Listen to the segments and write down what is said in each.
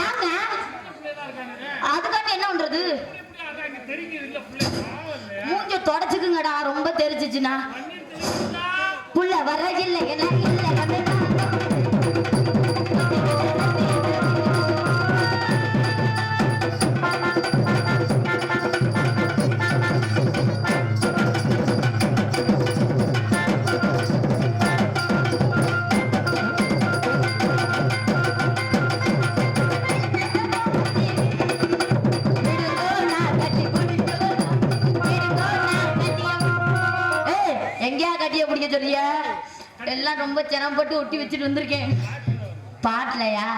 ஏங்க? அதுக்காண்டி என்ன பண்றது? மூஞ்ச தொடச்சுக்குங்கடா ரொம்ப தெரிஞ்சிச்சுன்னா. புள்ள வர இல்லை என்ன ஒட்டி வச்சுட்டு வந்திருக்கேன். பாட்டலையா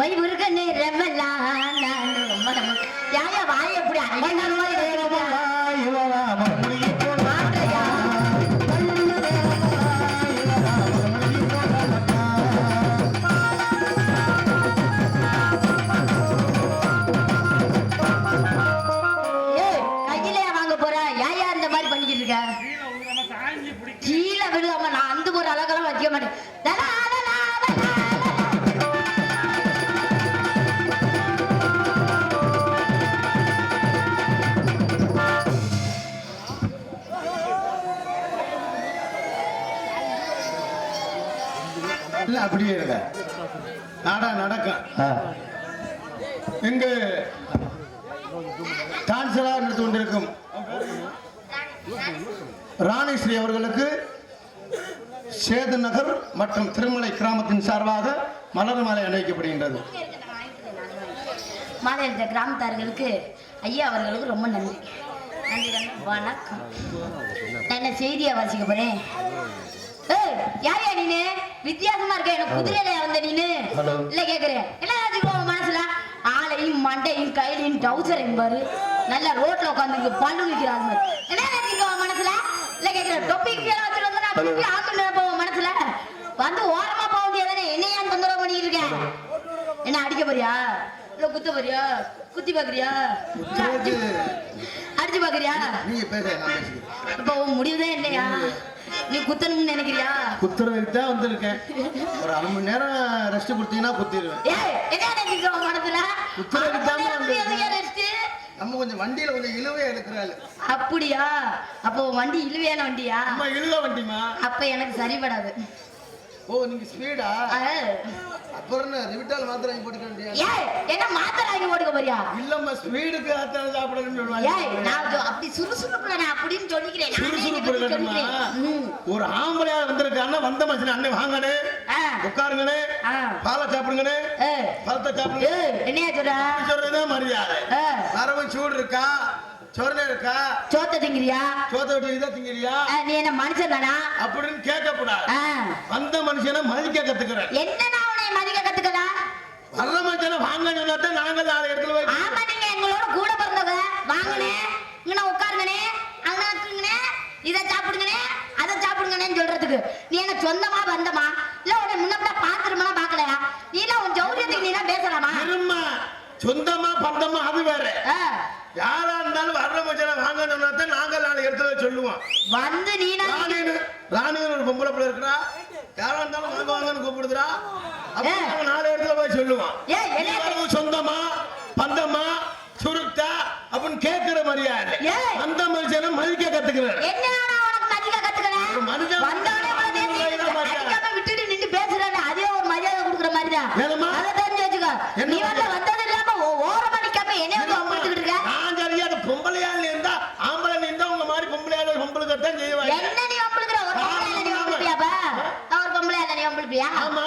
மை முருக நேரமெல்லாம் நானும் மனம் யாயா வாய் எப்படி அண்ணன் அப்படியே இருங்க நாடா நடக்கும் இங்கு டான்சரா நடந்து கொண்டிருக்கும் ராணிஸ்ரீ அவர்களுக்கு சேது நகர் மற்றும் திருமலை கிராமத்தின் சார்பாக மலர் மாலை அணிவிக்கப்படுகின்றது. மாலை எடுத்த கிராமத்தார்களுக்கு ஐயா அவர்களுக்கு ரொம்ப நன்றி. நன்றி. வணக்கம். நான் என்ன செய்தியா வாசிக்க போறேன்? ஏய், யாரையா நீனு? வித்தியாசமா இருக்க எனக்கு குதிரையில வந்த நீனு. இல்ல கேக்குறேன். என்ன மனசுல? ஆளையும் மண்டையும் கையிலையும் டவுசரையும் பாரு. நல்லா ரோட்ல உட்காந்து பல்லு நிக்கிறாங்க என்ன மனசுல? இல்ல கேக்குறேன். தொப்பிக்கு கீழே வச்சுட்டு வந்து நினைப்ப உன் மனசுல. வந்து ஓரமா போக முடியாதானே என்னையா தொந்தரவு பண்ணிட்டு இருக்கேன் என்ன அடிக்க போறியா? இல்ல குத்த போறியா? குத்தி பாக்குறியா? அடிச்சு பாக்குறியா? இப்ப முடிவுதான் இல்லையா? நீ குத்தணும்னு நினைக்கிறியா? குத்துறதுக்கு தான் வந்திருக்கேன். ஒரு அரை மணி நேரம் ரெஸ்ட் கொடுத்தீங்கன்னா குத்திடுவேன். ஏய் என்ன நினைக்கிற உன் மனசுல? குத்துறதுக்கு தான்? நம்ம கொஞ்சம் வண்டியில கொஞ்சம் இழுவே எடுக்கிறாள். அப்படியா? அப்போ வண்டி இழுவையான வண்டியா? அம்மா இழுக வண்டிமா அப்ப எனக்கு சரிபடாது. ஓ நீங்க ஸ்பீடா. அப்புறம் ரிவிட்டால் மாத்திரை வாங்கி போட்டுக்க வேண்டியா ஏய் என்ன மாத்திரை வாங்கி போட்டுக்க போறியா? இல்லம்மா சாப்பிடணும்னு ஏய் நான் அப்படி சுறுசுறுப்புல நான் அப்படின்னு சொல்லிக்கிறேன். நானே இதை சுறுசுறுப்பு. ஒரு ஆம்பளையா வந்திருக்காருன்னா வந்த மனுஷன் அண்ணன் வாங்கனே ஆ. பாலை சாப்பிடுங்கண்ணே. ஏய், பழத்தை சாப்பிடுங்க. என்னையா சொல்ற? சொல்றதுதான் மரியாதை. வரவும் சூடு இருக்கா? சொரணை இருக்கா? சோத்த திங்கிறியா? சோத்த விட்டு இதை திங்கிறியா? ஆ, நீ என்ன மனுஷன் தானா? அப்படின்னு கேட்கக்கூடாது. ஆ, வந்த மனுஷனை மதிக்க கத்துக்கிறேன். என்ன நான் உன்னை மதிக்க கத்துக்கதா வர்ற மனுஷனை வாங்க சொன்னா நாங்க நாலு இடத்துல போய் ஆமா நீங்க எங்களோட கூட பிறந்தவங்க. வாங்கனே இங்க உட்காருங்கனே அங்க இருக்குங்கனே இதை சாப்பிடுங்கனே அதை சாப்பிடுங்கனேன்னு சொல்றதுக்கு. நீ என்ன சொந்தமா வந்தமா? இல்ல உன்னை முன்னப்பட பாத்துருமா பாக்கலையா நீ எல்லாம் உன் ஜௌரியத்துக்கு நீ எல்லாம் பேசலாமா இருமா சொந்தமா பந்தமா அது வேற. யாரா இருந்தாலும் வர்ற மனுஷனை வாங்க சொன்னா தான் நாங்க நாலு இடத்துல சொல்லுவோம். வந்து நீ ராணின்னு ராணின்னு ஒரு பொம்பளை பிள்ளை இருக்கிறா யாரா இருந்தாலும் வாங்க வாங்கன்னு. நாங்க நாலு இடத்துல போய் இவ்வளவு சொந்தமா பந்தமா சுருட்டா அப்படின்னு கேட்கிற மரியாதை. அந்த மனுஷனை மதிக்க கத்துக்கிறேன் என்ன நான் உனக்கு மதிக்க கத்துக்கிறேன் ஒரு மனுஷன் வந்தவனே உனக்கு மரியாதை தெரிஞ்சு மரியாதை. அடிக்காம விட்டுட்டு நின்னு பேசுறேன்னு அதே ஒரு மரியாதை கொடுக்குற மாதிரிதான் ஏனம்மா? அதை தெரிஞ்சு வச்சுக்கோ என்ன நீ வந்து மரியாதை? வந்தது இல்லாம ஓ- ஓரமா நிக்காம என்னைய வந்து வம்பிழுத்துக்கிட்டு இருக்க நான் சரியா அது பொம்பளையா இருந்தா ஆம்பளை இருந்தா உங்க மாதிரி பொம்பளையா பொம்பளுக்கு தான் செய்வாங்க என்ன நீ வம்பிழுக்கிற ஒரு பொம்பளை இல்ல நீ வம்பிழுப்பியாப்பா நான் ஒரு பொம்பளை இல்ல நீ வம்பிழுப்பியா ஆமா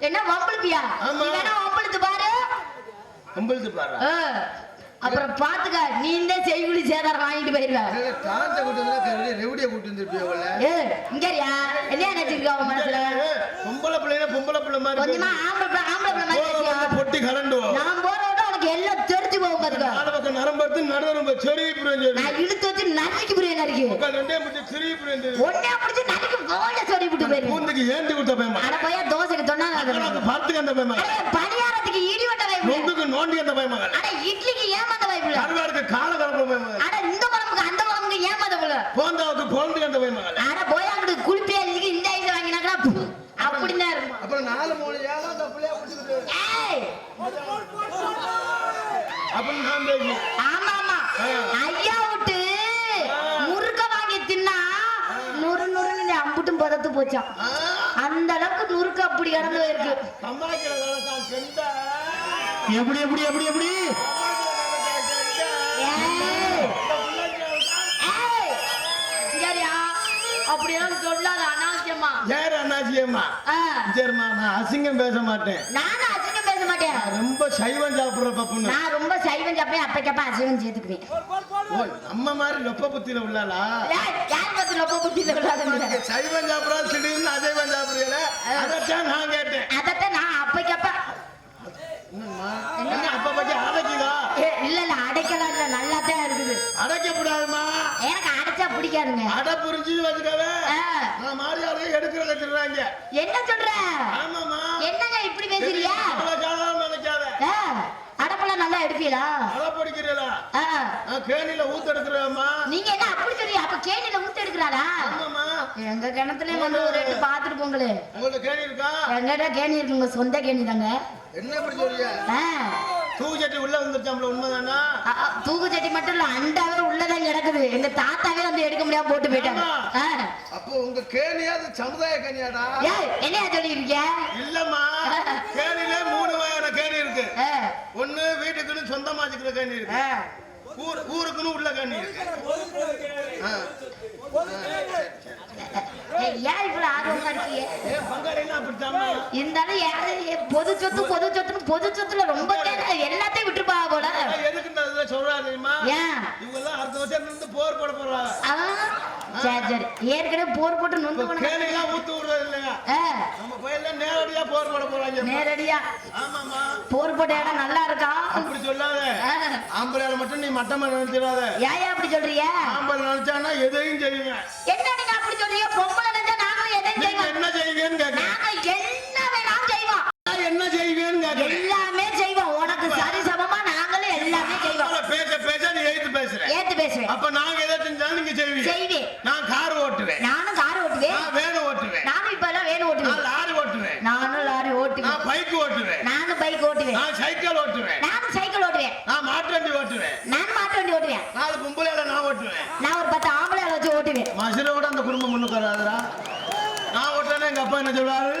என்ன வம்பிழுப்பியா ஆமா. நீ வேணா வம்பிழுத்து பாரு பொம்பளுக்கு பாரு. அப்புறம் பாத்துக்க நீ இந்த செய்குலி சேதாரம் வாங்கிட்டு போயிருவ. காலத்தை கூட்டு வந்து ரெவடியை கூட்டு வந்துருப்பியோல ஏ இங்கறியா என்ன நினைச்சிருக்க அவன் மனசுல? பொம்பளை பிள்ளைங்க பொம்பளை பிள்ளை மாதிரி கொஞ்சமா ஆம்பளை பிள்ளை- ஆம்பளை பிள்ளை மாதிரி பொட்டி கலண்டு நான் போற விட உனக்கு எல்லாம் தெரிஞ்சு போகும் பாத்துக்க. நாலு பக்கம் நரம்பு நடுவரம்பு செறி புரிஞ்சு நான் இழுத்து வச்சு நறுக்கி புரிய நறுக்கி உட்காந்து ரெண்டே முடிச்சு சிறி புரிஞ்சு ஒன்னே பிடிச்சு நறுக்கி போல சொல்லி விட்டு போயிருவேன். பூந்துக்கு ஏந்தி விட்ட பயமா அட போய் தோசைக்கு தொண்ணா பார்த்துக்கு அந்த வைப்பு நொங்குக்கு அட இட்லிக்கு ஏமாந்த வைப்புல கருவாடுக்கு கால கலப்பு பயமா அட இந்த குழம்புக்கு அந்த குழம்புக்கு ஏமாந்த போல. போந்தாவுக்கு குழந்தைக்கு அந்த பயமா அட போய் அங்கிட்டு குளிப்பியா இந்த ஐஸ் வாங்கினாக்கா அப்படின்னா இருக்கும். அப்புறம் நாலு மூணு ஏழா அப்படின்னு ஆமா ஆமா. ஐயா விட்டு. முறுக்க வாங்கி தின்னா நுறு நுறுன்னு அம்புட்டும் பதத்து போச்சான் அந்த அளவுக்கு நுறுக்கு அப்படி கடந்து போயிருக்கு. எப்படி எப்படி எப்படி எப்படி? அப்படியெல்லாம் சொல்லாத அனாவசியமா? அண்ணாச்சியம்மா ஆ, சரிம்மா நான் அசிங்கம் பேச மாட்டேன். நானும் அசிங்கம் பேச மாட்டேன். ரொம்ப சைவம் சாப்பிடுற பப்புன்னு. நான் ரொம்ப சைவம் சாப்பிட்டேன் அப்பக்கப்ப அசிங்கம் சேர்த்துக்குவேன். நம்ம மாதிரி லொப்ப புத்தியில உள்ளாளா? யார் பத்தி ரொம்ப புத்தி சொல்லாத சைவம் சாப்பிடா திடீர்னு அசைவம் நான் கேட்டேன். அப்ப பத்தி அடைக்குதா இல்ல இல்ல அடைக்கலாம் இல்ல இருக்குது. அடைக்க கூடாதுமா எனக்கு அடைச்சா பிடிக்காதுங்க. அடை புரிஞ்சு வச்சுக்கவே. நான் மாறியாரையும் எடுக்கிற கட்டுறாங்க என்ன சொல்ற? ஆமாமா என்னங்க இப்படி பேசுறியா அடப்பெல்லாம் நல்லா படிக்கிறீங்களா கேணியில ஊத்து எடுக்கிறேம்மா. நீங்க என்ன அப்படி அப்ப கேணில ஊத்து எடுக்கிறாளா? ஆமாமா எங்க கிணத்துல வந்து ஒரு எட்டு பாத்துட்டு போங்களே உங்கள்ட்ட கேணி இருக்கா? எங்கடா கேணி இருக்குங்க சொந்த கேணி தாங்க. என்ன இப்படி சொல்றீங்க? தூக்கு சட்டி உள்ள வந்துருச்சாம்ல உண்மைதானா? தூக்கு சட்டி மட்டும் இல்ல அண்டாவே உள்ளதான் கிடக்குது. எங்க தாத்தாவே வந்து எடுக்க முடியாம போட்டு போயிட்டாங்க. அப்போ உங்க கேணியா அது சமுதாய கேணியாடா? என்னையா சொல்லியிருக்க இல்லம்மா. கேணிலே கேணி இருக்கு. ஒண்ணு வீட்டுக்குன்னு சொந்தமா வச்சுக்கிற கேணி இருக்கு. ஊர் ஊருக்குன்னு உள்ள கேணி இருக்கு. ஏன் இவ்வளவு ஆர்வமா இருக்கீங்க? இருந்தாலும் யாரு பொது சொத்து பொது சொத்துன்னு பொது சொத்துல ரொம்ப எல்லாத்தையும் விட்டுருப்பா போல. எதுக்கு இந்த இதுல சொல்றா தெரியுமா? ஏன்? இவங்க எல்லாம் அடுத்த வருஷம் இருந்து போர் போட போறாங்க ஆ, சரி சரி ஏற்கனவே போர் போட்டு நொந்து கேணிலாம் ஊத்து விடுறது நம்ம பையன்ல நேரடியா போர் போட போறாங்க நேரடியா. ஆமாமா போர் போட்ட இடம் நல்லா இருக்கா? அப்படி சொல்லாத. ஆம்பளையால மட்டும் நீ மட்டமா நினைச்சிடாத ஏன் அப்படி சொல்றீங்க? ஆம்பளை நினைச்சானா எதையும் செய்யுங்க. என்ன நீங்க அப்படி சொல்றீங்க? பொம்பளை நினைச்சா நாங்களும் எதையும் செய்வோம். என்ன செய்வீங்கன்னு கேட்கிறேன் நாங்க என்ன வேணாலும் செய்வோம். நான் என்ன செய்வீங்கன்னு கேட்கிறேன் எல்லாமே செய்வோம். உனக்கு சரி சமமா நாங்களும் எல்லாமே செய்வோம். பேச பேச நீ எழுத்து பேசுற. ஏத்து பேசுவேன். அப்ப நாங்க எதை செஞ்சாலும் நீங்க செய்வீங்க செய்வேன் நான் கார் ஓட்டுவேன் நானும் கார் ஓட்டுவேன் நான் வேன் ஓட்டுவேன் நானும் இப்ப எல்லாம் வேணும் நான் ஓட்டுவேன் லாரி ஓட்டுவேன் நானும் லாரி ஓட்டுவேன் நான் பைக் ஓட்டுவேன் நானும் பைக் ஓட்டுவேன் நான் சைக்கிள் ஓட்டுவேன். நானும் சைக்கிள் ஓட்டுவேன். நான் மாட்டு வண்டி ஓட்டுவேன். நானும் மாட்டு வண்டி ஓட்டுவேன். நாலு கும்பலையில நான் ஓட்டுவேன். நான் ஒரு பத்து ஆம்பளை வச்சு ஓட்டுவேன். மசிலோட அந்த குடும்பம் முன்னுக்கு வராதுடா. நான் ஓட்டுறேன்னா எங்க அப்பா என்ன சொல்றாரு.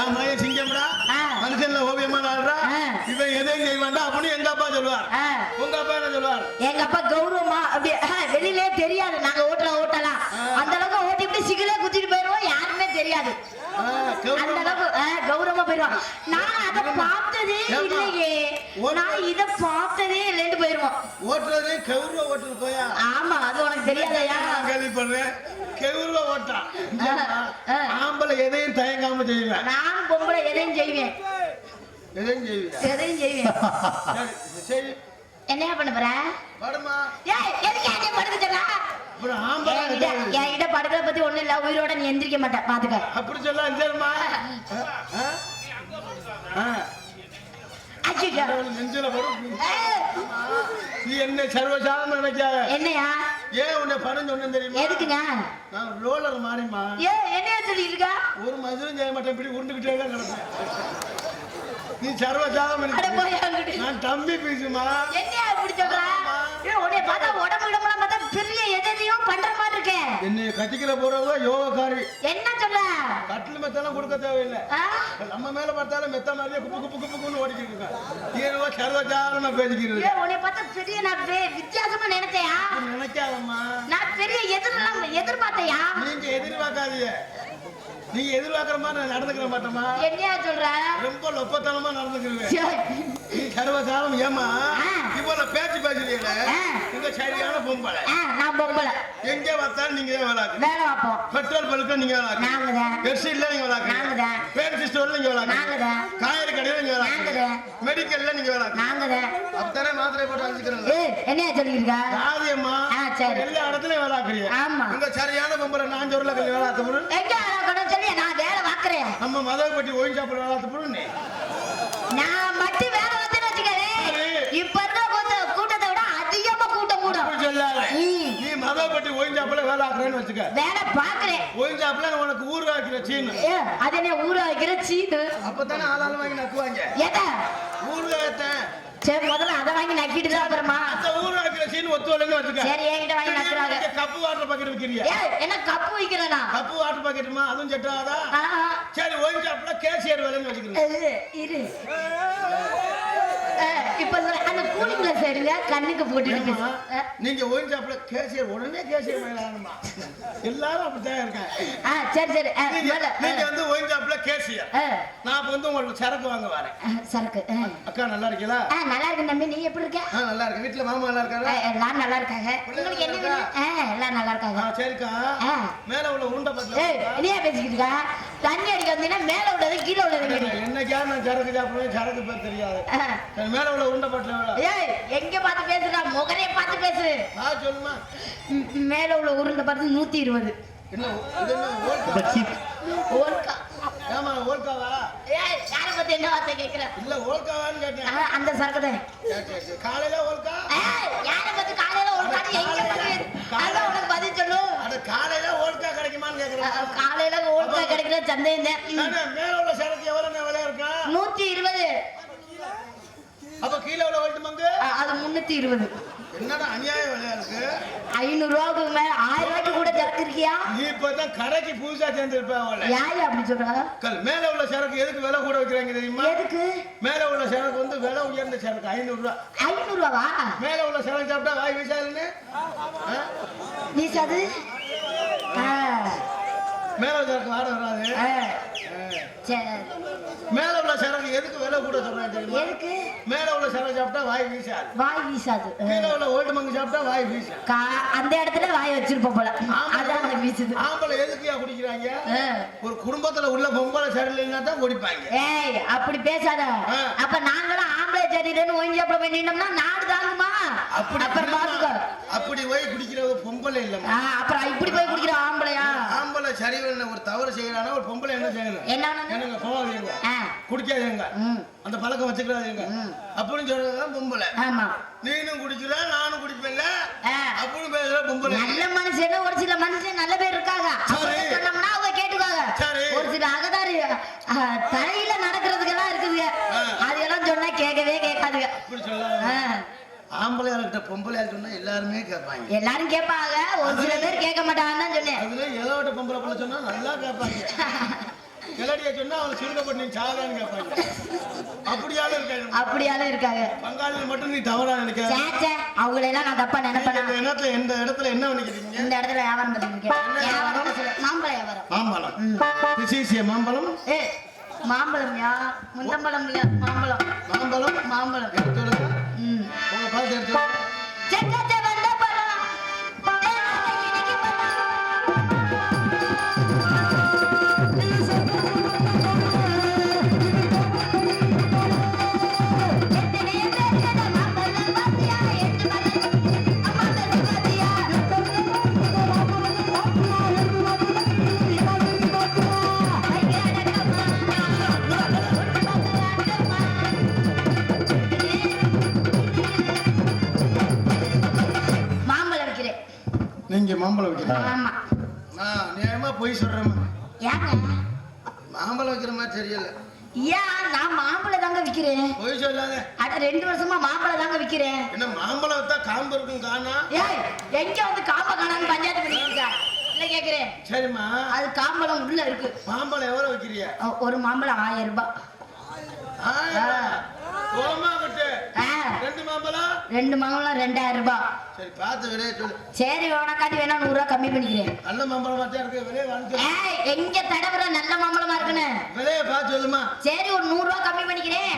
என் மையன் சிங்கம்டா. மனுஷன்ல ஓவியமா ஆ. இவன் எதையும் செய்வான்டா? அப்படின்னு எங்க அப்பா சொல்லுவார். உங்க அப்பா என்ன சொல்லுவார்? எங்க அப்பா கௌரவமா அப்படி வெளியிலே தெரியாது. நாங்க ஓட்டலாம். ஓட்டலாம் அந்த அளவுக்கு ஓட்டிட்டு சிகிலே குத்திட்டு போயிருவோம் யாருமே தெரியாது. அந்த ஆ, கௌரவமா போயிருவோம் நான் அதை பார்த்ததே? இல்லையே. நான் இதை பார்த்ததே இல்லைன்னு போயிருவோம் ஓட்டுறதே கௌரவ ஓட்டுறது போயா? ஆமா அது உனக்கு தெரியாதயா நான் கேள்விப்படுறேன் கௌரவ ஓட்டா. ஆம்பளை எதையும் தயங்காம செய்வேன். நான் பொம்பளை எதையும் செய்வேன். எதையும் செய்வேன். எதையும் செய்வேன். என்னையா பண்ண போற? ஏய் எதுக்கு என்னைய படுக்க சொல்ற அப்புறம் ஆம்பளை என்கிட்ட படுக்கிறத பத்தி ஒண்ணும் இல்ல. உயிரோட நீ எந்திரிக்க மாட்ட. பாத்துக்க. அப்படி சொல்ல நீ என்ன சர்வசாதாரண நினைக்காத? என்னையா? ஏன் உன்னை படம் சொன்னேன் தெரியுமா? எதுக்குங்க? நான் ரோலர் மாறிமா ஏ என்னையா சொல்லி இருக்கா ஒரு மதுரும் செய்ய மாட்டேன். இப்படி உருண்டுகிட்டே தான் கிடப்பேன். நீ அங்கிட்டு. நான் தம்பி பேசுமா? சொல்ற? ஏ உன்னை பார்த்தா உடம்பு பெரிய எதையும் பண்ற மாதிரி இருக்கே. என்னை கட்டிக்கிற போறவங்க யோகக்காரி. என்ன சொல்ற கட்டில் மெத்தெல்லாம் கொடுக்க தேவையில்லை? நம்ம மேல பார்த்தாலும் மெத்த மாதிரியே குப்பு குப்பு குப்பு குப்புன்னு ஓடிக்கிட்டு இருக்கேன் ஏதோ சர்வசாதாரண பேசிக்கிறது உன்னை பார்த்தா பெரிய நான் வித்தியாசமா நினைச்சேயா? நினைக்காதம்மா. நான் பெரிய எதிரெல்லாம் எதிர்பார்த்தையா? நீங்க எதிர்பார்க்காதீங்க. நீங்க எதிர்பார்க்கிற மாதிரி நான் நடந்துக்கிற மாட்டோமா என்னையா சொல்ற? ரொம்ப லொப்பத்தனமா நடந்துக்கிறேன் சரி. நீ சர்வசாதாரணம் ஏமா. இவ்வளவு பேச்சு பேசுறீங்களே ஆ. இந்த சரியான பொம்பளை. நான் பொம்பளை. எங்க பார்த்தாலும் நீங்க தான் வேலை பார்ப்போம். பெட்ரோல் பல்க்கு நீங்க விளாக்கு. நாங்க தான். நீங்க விளாக்கு. நாங்க தான். பேன்சி ஸ்டோர்ல நீங்க விளாக்கு. நாங்க தான். காய்கறி கடையில நீங்க நாங்க விளாக்கு தான். மெடிக்கல்ல நீங்க விளாக்கு. நாங்க தான். மாத்திரை போட்டு அழிச்சுக்கிறாங்க? ஏய் என்னையா சொல்லியிருக்கா? சாதியம்மா ஆ, சரி. எல்லா இடத்துலயும் விளாக்குறீங்க. ஆமா. உங்க சரியான பொம்பளை நான் சொல்ல நான் வேலை பார்க்கறேன். நம்ம மதப்பட்டி ஒயின் சாப்பிட பொருள் நீ. நான் மட்டும் வேலை பார்த்தேன்னு வச்சுக்கவே சரி. இப்ப இருக்க கூட்ட- கூட்டத்தை விட அதிகமா கூட்டம் கூடும் அப்படி சொல்லாத ம். நீ மதப்பட்டி ஒயின் சாப்பிட வேலை ஆக்குறேன்னு வச்சுக்க. வேலை பார்க்கறேன். ஒயின் சாப்பிட உனக்கு ஊர் சீனு. அது என்ன வைக்கிற சீது அப்பதானே ஆளாளு வாங்கி நக்குவாங்க. எதா ஊர்காயத்தேன் சரி முதல்ல அதை வாங்கி நக்கிட்டு தான் அப்புறமா. அந்த ஊர் வைக்கிற சீன் ஒத்து வரலன்னு வச்சுக்க. சரி என்கிட்ட வாங்கி நக்குறாங்க கப்பு வாட்டர் பாக்கெட் விக்கிறீங்க. என்ன கப்பு வைக்கிறேனா? கப்பு வாட்டர் பாக்கெட்டுமா அதுவும் செட்டாதா. சரி ஒயின் சாப்பிட கேசியர் வேலைன்னு வச்சுக்கிறேன் இரு. இப்ப அந்த கூலிங் கிளாஸ் எடுங்க கண்ணுக்கு ஏ, நீங்க கேசியர் உடனே கேசியர் மேலாகணுமா எல்லாரும் அப்படித்தான் இருக்காங்க. ஆ சரி சரி. நீங்க வந்து சாப்பிட கேசியர். நான் வந்து உங்களுக்கு சரக்கு வாங்க வரேன். சரக்கு. அக்கா நல்லா இருக்கீங்களா? ஆ நல்லா இருக்கு தம்பி. நீ எப்படி இருக்க? ஆ நல்லா இருக்கு வீட்டுல மாமா நல்லா இருக்காரா எல்லாம் நல்லா இருக்காங்க. உங்களுக்கு என்ன வேணும்? ஆ எல்லாம் நல்லா இருக்காங்க. ஆ சரிக்கா. மேல உள்ள உருண்டை ஏய் பத்தில என்னையா பேசிக்கிட்டு இருக்க? தண்ணி அடிக்க வந்தீங்கன்னா மேல உள்ளது கீழே உள்ளது. என்னைக்கா நான் சரக்கு சாப்பிடுவேன் சரக்கு பேர் தெரியாது. மேல உள்ள உருண்டை பட்டில ஏய் எங்க பார்த்து பேசுறா? முகரைய பார்த்து பேசு. ஆ சொல்லுமா. மேல உள்ள உருண்டை பார்த்து நூத்தி இருபது. என்ன இது என்ன ஓல்கா? ஏமா ஓல்காவா? ஏய் யாரை பத்தி என்ன வார்த்தை கேக்குற? இல்ல ஓல்காவான்னு கேட்டேன். அந்த சரக்கு. காலையில ஓல்கா? ஏய் யாரை பத்தி காலையில ஓல்கான்னு எங்க பதில் அதான் உனக்கு சொல்லு அட காலையில ஓல்கா கிடைக்குமான்னு கேக்குறேன். காலையில ஓல்கா கிடைக்கிற சந்தேகம் மேல உள்ள சரக்கு எவ்வளவு விலை இருக்கா? நூத்தி இருபது. அப்ப கீழே உள்ள ஓல்ட்டு மங்கு? அது முன்னூத்தி இருபது. என்னடா அநியாய விலையா இருக்கு? ஐநூறு ரூபாய்க்கு மேல ஆயிரம் ரூபாய்க்கு கூட சரக்கு இருக்கியா நீ இப்பதான் கடைக்கு புதுசா சேர்ந்துருப்ப அவள. யாரு அப்படி சொல்றா? மேல உள்ள சரக்கு எதுக்கு விலை கூட வைக்கிறாங்க தெரியுமா? எதுக்கு? மேல உள்ள சரக்கு வந்து விலை உயர்ந்த சரக்கு ஐநூறு ரூபா. ஐநூறு ரூபாவா? மேல உள்ள சரக்கு சாப்பிட்டா வாய் வீசாதுன்னு? ஆ? நீ சது ஆ, மேல சரக்கு வாட வராது. மேல உள்ள சரக்கு எதுக்கு விலை கூட சொல்றாங்க தெரியுமா? எதுக்கு? மேல உள்ள சரக்கு சாப்பிட்டா வாய் வீசாது. வாய் வீசாது. கீழே உள்ள ஓல்டு மங்கு சாப்பிட்டா வாய் வீசாது. கா- அந்த இடத்துல வாய் வச்சிருப்ப போல. அதான் வீசுது. ஆம்பளை எதுக்குயா குடிக்கிறாங்க. ஒரு குடும்பத்துல உள்ள பொம்பளை சரியில்லைன்னா தான் குடிப்பாங்க ஏய் அப்படி பேசாத. அப்ப நாங்களும் ஆம்பளை சரியில்லைன்னு ஓய்ஞ்சி அப்புறம் பண்ணிட்டோம்னா நாடு தாங்குமா? அப்படி அப்புறம் பாத்துக்கோ அப்படி போய் பொம்பளை இல்லம்மா அப்புறம் இப்படி போய் குடிக்கிற ஆம்பளையா? ஆம்பளை சரியில்லை ஒரு தவறு செய்யறானா ஒரு பொம்பளை என்ன செய்யணும் என்ன என்னங்க போகாதீங்க குடிக்காதீங்க. அந்த பழக்கம் வச்சுக்கிறாதீங்க அப்படின்னு சொல்றதுதான் பொம்பளை. ஆமா. நீனும் குடிக்கிற நானும் குடிப்பேன்ல. அப்படின்னு பேசுற பொம்பளை. நல்ல மனுஷன் ஒரு சில மனுஷன் நல்ல பேர் இருக்காங்க. சரி. சொன்னோம்னா அவங்க கேட்டுக்குவாங்க. சரி. ஒரு சில அகதாரி ஆ, தலையில நடக்கிறதுக்கெல்லாம் இருக்குதுங்க ஆ. அதெல்லாம் சொன்னா கேட்கவே கேட்காதுங்க அப்படி சொல்லாத ஆ, ஆம்பளையா இருக்கிட்ட பொம்பளையா சொன்னா எல்லாருமே கேட்பாங்க. எல்லாரும் கேட்பாங்க. ஒரு சில பேர் கேட்க மாட்டாங்கன்னு சொன்னேன். அதுல ஏதோட பொம்பளை பிள்ளை சொன்னா நல்லா கேட்பாங்க. கிளடிய சொன்னா அவன் சுருக்கப்பட்டு நீ சாதான்னு கேட்பாங்க. அப்படியாலும் இருக்காங்க. அப்படியாலும் இருக்காங்க. பங்காளியில் மட்டும் நீ தவறா நினைக்காத சேச்சே அவங்களெல்லாம் நான் தப்பா நினைப்பேன்? இந்த இடத்துல எந்த இடத்துல என்ன நினைக்கிறீங்க இந்த இடத்துல வியாபாரம் பண்ணிருக்கேன் வியாபாரம். மாம்பழ வியாபாரம். மாம்பழம். திசீசிய மாம்பழம்? ஏ மாம்பழம்யா? முந்தம்பழம் இல்ல மாம்பழம்? மாம்பழம். மாம்பழம் আমাদের জন্য। நீங்க மாம்பழம் வைக்கிறீங்க ஆமா. நான் நியாயமா போய் சொல்றேன் மாம்பழம் வைக்கிற மாதிரி தெரியல. ஏன்? நான் மாம்பழம் தாங்க விற்கிறேன் போய் சொல்லாத. அட ரெண்டு வருஷமா மாம்பழம் தாங்க விற்கிறேன் என்ன மாம்பழம் வித்தா காம்பு இருக்கும் காணா? ஏய் எங்க வந்து காம்ப காணான்னு பஞ்சாயத்து பண்ணிட்டு இருக்க இல்ல கேக்குறேன். சரிம்மா. அது காம்பழம் உள்ள இருக்கு. மாம்பழம் எவ்வளவு வைக்கிறிய? ஒரு மாம்பழம் ஆயிரம் ரூபாய். கோலமா கட்டு ஆ, ரெண்டு மாம்பழம்? ரெண்டு மாம்பழம் ரெண்டாயிரம் ரூபாய். சரி பார்த்து விலைய சொல்லு. சரி உனக்காண்டி வேணா நூறு ரூபாய் கம்மி பண்ணிக்கிறேன். நல்ல மாம்பழம் மட்டும் இருக்கு? விலைய வாங்கி ஏய் எங்க தடவுற நல்ல மாம்பழமா இருக்குன்னு? விலைய பார்த்து சொல்லுமா. சரி ஒரு நூறு ரூபாய் கம்மி பண்ணிக்கிறேன்.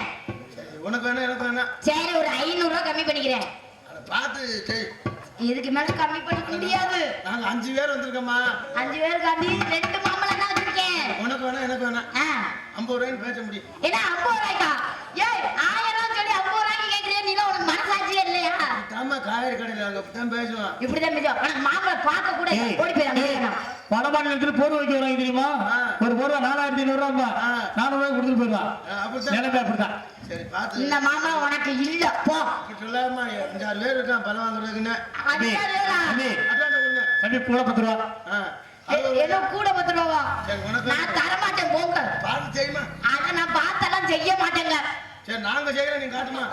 உனக்கு வேணா எனக்கு வேணா. சரி ஒரு ஐநூறு ரூபாய் கம்மி பண்ணிக்கிறேன். பார்த்து செய் இதுக்கு மேல கம்மி பண்ணிக்க முடியாது. நாங்க அஞ்சு பேர் வந்திருக்கோம்மா. அஞ்சு பேருக்காண்டி ரெண்டு மாம்பழம் தான் வச்சிருக்கேன். உனக்கு வேணா எனக்கு வேணா. ஐம்பது ரூபாய்ன்னு பேச முடியும். என்ன ஐம்பது ரூபாய்க்கா? ஏய் ஆயிரம் ரூபாய் சொல்லி ஐம்பது ரூபாய்க்கு கேட்கிறேன் நீ உனக்கு மனசாட்சியே தாமா காய்கறி கடையில் அங்கே தான் பேசுவான். இப்படிதான் பேசுவோம் உனக்கு மாம்பழம் பார்க்க கூட ஓடி போயிடலாம் வட மாநிலத்துல போர்வை வைக்க வராங்க தெரியுமா? ஆ. ஒரு போர்வை நாலாயிரத்தி ஐநூறு ரூபா. நானூறு ரூபாய் கொடுத்துட்டு அப்படித்தான். நிலைமை அப்படிதான் இந்த மாமா உனக்கு இல்ல. போ. இப்படி சொல்லாம அஞ்சாறு பேர் இருக்கான் பழம் வாங்குறதுக்குன்னு தம்பி, கூட பத்து ரூபா ஏதோ கூட பத்து ரூபாவா சரி உனக்கு நான் தர மாட்டேன் போங்க. பார்த்து செய்யுமா அத நான் பார்த்தெல்லாம் செய்ய மாட்டேங்க. சரி நாங்க செய்யறோம் நீ காட்டுமா?